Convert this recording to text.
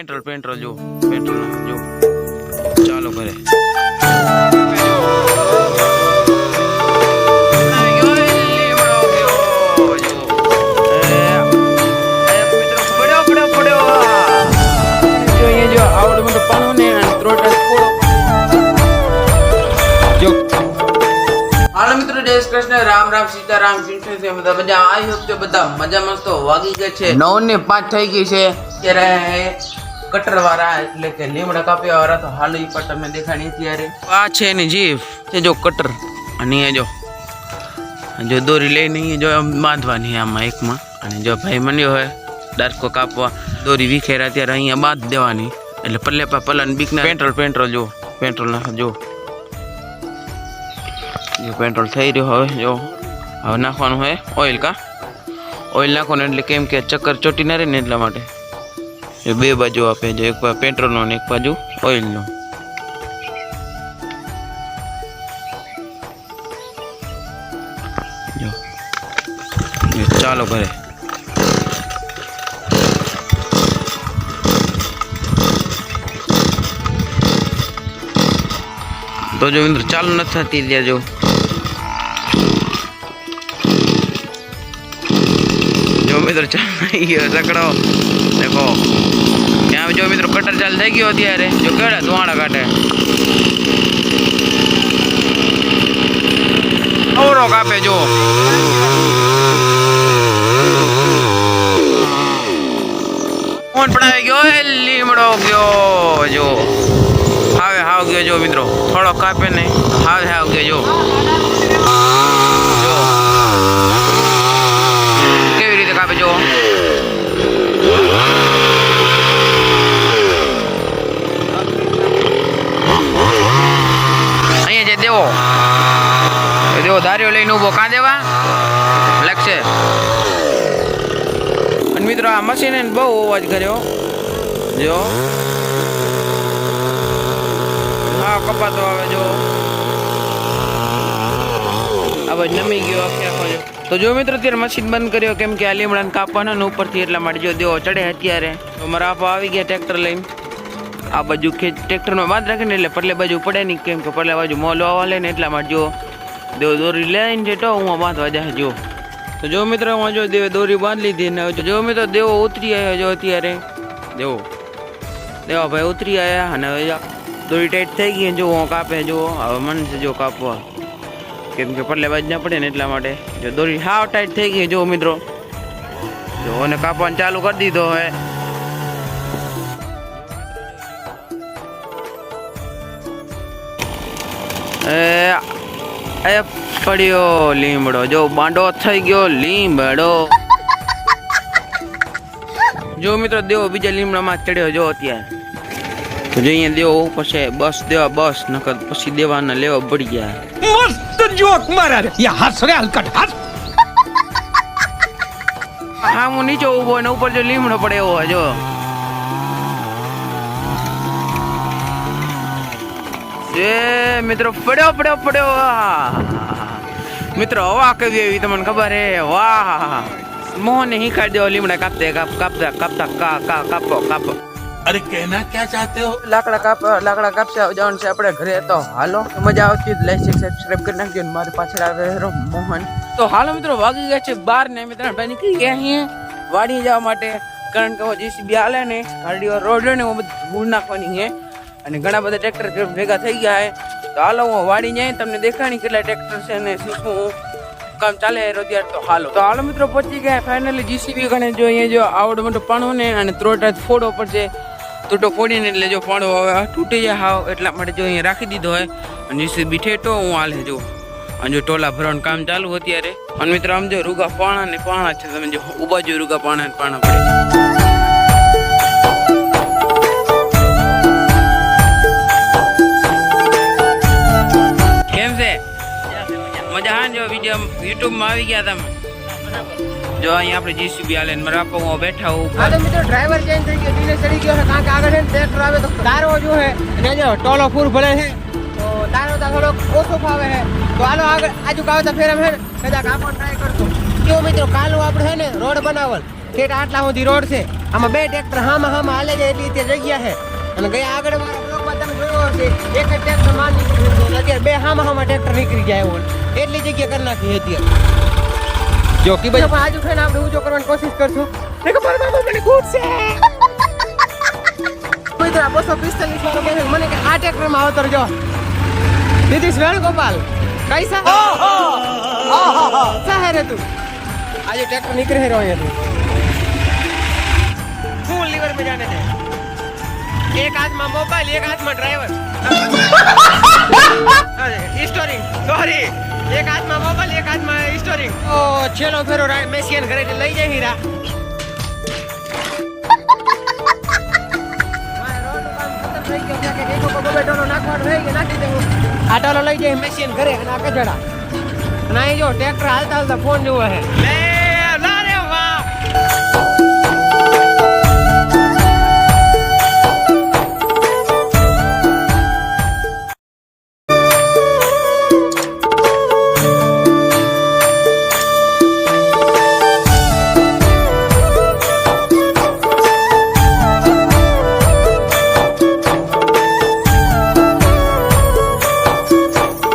Petrol petrol જો petrol જો ચાલો કરે હાલો મિત્રો જય શ્રી કૃષ્ણ. રામ રામ સીતારામ કૃષ્ણ છે? બધા બધા આવી બધા મજા મસ્ત વાગી ગયા છે. નવ ને પાંચ થઈ ગઈ છે. ત્યારે કટર વાળા એટલે કે લીમડા કાપ્યા વાળા તો હાલ પણ તમે દેખાણી ત્યારે આ છે એની જીભ. છે જો કટર. અને એ જો. જો દોરી લઈને જો બાંધવાની આમાં એકમાં અને જો ભાઈ મન્યો હોય ડાર્કો કાપવા. દોરી વિખેરા ત્યારે અહીંયા બાંધ દેવાની. એટલે પલ્લે પા પલ્લાને બીકના પેટ્રોલ પેટ્રોલ જો પેટ્રોલ નાખ જો જો પેટ્રોલ થઈ રહ્યો હવે જો હવે નાખવાનું હોય ઓઇલ કા? ઓઇલ નાખવાનું એટલે કેમ કે ચક્કર ચોટી ના રહે ને એટલા માટે. એ બે બાજુ આપે જો એક પેટ્રોલનો અને એક બાજુ ઓઇલનો. ચાલો ઘરે. તો જો મિત્ર, ચાલુ નથી થતી ત્યાં જો. જો મિત્રો ગયો. સકડો દેખો. ત્યાં જો મિત્રો કટર ચાલ થઈ ગયો અત્યારે, જો કેવડા ધુવાડા કાઢે. અવરો કાપે જો. કોણ પડાવી ગયો? એ લીમડો ગયો, જો. આવે હાવ ગયો જો મિત્રો. થોડો કાપે નહીં. હાવે હાવ ગયો જો કેવી રીતે કાપે જો અહીંયા જે દેવો એ ધાર્યો ઊભો કાં દેવા. લાગશે અને મિત્રો, આ મશીને બહુ અવાજ કર્યો. જો. હા, કપાતો આવે, જો. અવાજ નમી ગયો જો તો જો મિત્રો, અત્યારે મશીન બંધ કર્યો, કેમ કે આ લીમડાને કાપવાના ને ઉપરથી એટલા માટે જો દેવો ચડે અત્યારે. તો મારા આપા આવી ગયા ટ્રેક્ટર લઈને. આ બાજુ ખેત ટ્રેક્ટરમાં બાંધ રાખીને એટલે પટલે બાજુ પડે નહીં, કેમ કે પટલે બાજુ મોલ આવવા લે ને એટલા માટે જો દેવો દોરી લઈને જે તો હું બાંધવા જાય જો તો જો મિત્રો હું જો દેવે દોરી બાંધી લીધી ને હવે જો મિત્રો દેવો ઉતરી આવ્યો જો અત્યારે દેવો દેવા ભાઈ ઉતરી આવ્યા અને હવે જા- દોરી ટાઈટ થઈ ગઈ જો હું કાપે જો હવે મન છે જો કાપવા કેમ કે પટલે બાજ ના પડે ને એટલા માટે જો દોરી હાવ ટાઈટ થઈ ગઈ જો મિત્રો જો અને કાપવાનું ચાલુ કરી દીધો હવે એ એ પડ્યો લીમડો. જો બાંડો થઈ ગયો લીમડો. જો મિત્રો દેવો બીજા લીમડામાં ચડ્યો જો અત્યારે. તો જો અહીંયા દેવો ઉપર છે બસ દેવા બસ નકર પછી દેવાના લેવા પડી ગયા. મસ્ત જોક મારા રે. યા હસ રે હલકટ હસ. હા હું નીચે ઊભો ને ઉપર જો લીમડો પડે એવો જો. જે મિત્રો પડ્યો પડ્યો પડ્યો મિત્રો હવા કેવી એવી તમને ખબર હે વાહ. મોહને હિંકાળી દેવો લીમડા કાપતે કાપ કાપતા કાપતા કા કા કાપો કાપો. અરે કહેના ક્યાં ચાહતે હો? લાકડા કાપ લાકડા કાપતા જવાનું છે આપણે ઘરે. તો હાલો મજા આવતી લાઈક શેર સબસ્ક્રાઇબ કરી નાખજો મારી પાછળ આવે મોહન. તો હાલો મિત્રો વાગી ગયા છે બાર ને મિત્રો આપણે નીકળી ગયા અહીંયા વાડી જવા માટે. કારણ કે જીસીબી હાલે ને ગાડીઓ રોડ ને બધું ધૂળ નાખવાની છે. અને ઘણા બધા ટ્રેક્ટર ભેગા થઈ ગયા છે. તો હાલો હું વાડી જાય તમને દેખાણી કેટલા ટ્રેક્ટર છે ને શું શું કામ ચાલે એ રોજગાર તો હાલો. તો હાલો મિત્રો, પહોંચી ગયા ફાઇનલી જીસીબી ગણે જો અહીંયા જો આવડો મોટો પાણો ને અને ત્રોટા ફોડો પડશે તૂટો ફોડીને એટલે જો પાણો હવે તૂટી જાય હાવ, એટલા માટે જો અહીંયા રાખી દીધો હોય અને જીસીબી ઠેઠો, હું હાલે જો. અને જો ટોલા ભરવાનું કામ ચાલુ અત્યારે. અને મિત્રો, આમ જો રૂગા પાણા ને પાણા છે, તમે જો ઊભા જો રૂગા પાણા ને પાણા પડે. જો વીડિયો યુટ્યુબમાં આવી ગયા તમે? જો અહીંયા આપણે જીસીબી આલે ને મારા આપા હું બેઠા હું હા તો મિત્રો ડ્રાઈવર ચેન્જ થઈ ગયો ધીરે ચડી ગયો છે. કારણ કે આગળ છે ટ્રેક્ટર આવે તો તારો જો હે ને જો ટોલો ફૂલ ભલે છે. તો તારો તો થોડો ઓછો ફાવે છે. તો હાલો આગળ, આજુ કાવતા ફેરમ ફેર ને કદાચ આપણ ટ્રાય કરતો કેવો મિત્રો, કાલો આપણે છે ને રોડ બનાવલ ઠેઠ આટલા સુધી રોડ છે. આમાં બે ટ્રેક્ટર હામાં હામાં હાલે છે, એટલી તે જગ્યા છે. અને ગયા આગળ વાળા ખબર છે એક હામા હામા નીકળી જાય હોય એટલી જગ્યા કરી જો કે ભાઈ આજુ ખાઈને આપણે ઊંચો કરવાની કોશિશ કરશું. ને કે મારા પિસ્તાલીસ વાળો કહે મને કે આ ટ્રેક્ટરમાં આવતર જો. નીતિશ વેણગોપાલ કૈસા શહેર તું. આજે ટ્રેક્ટર નીકળી રહ્યો અહીંયા તું લીવર મેં જાને एक हाथ में मोबाइल एक हाथ में ड्राइवर स्टोरिंग सॉरी એક હાથમાં મોબાઈલ એક હાથમાં સ્ટોરિંગ ઓ છેલ્લો ફેરો મેસીન ઘરે લઈ જાય હીરા આટાલો લઈ જાય મેસીન ઘરે અને આ કચડા ના જો ટ્રેક્ટર હાલતા હાલતા ફોન જોવે હે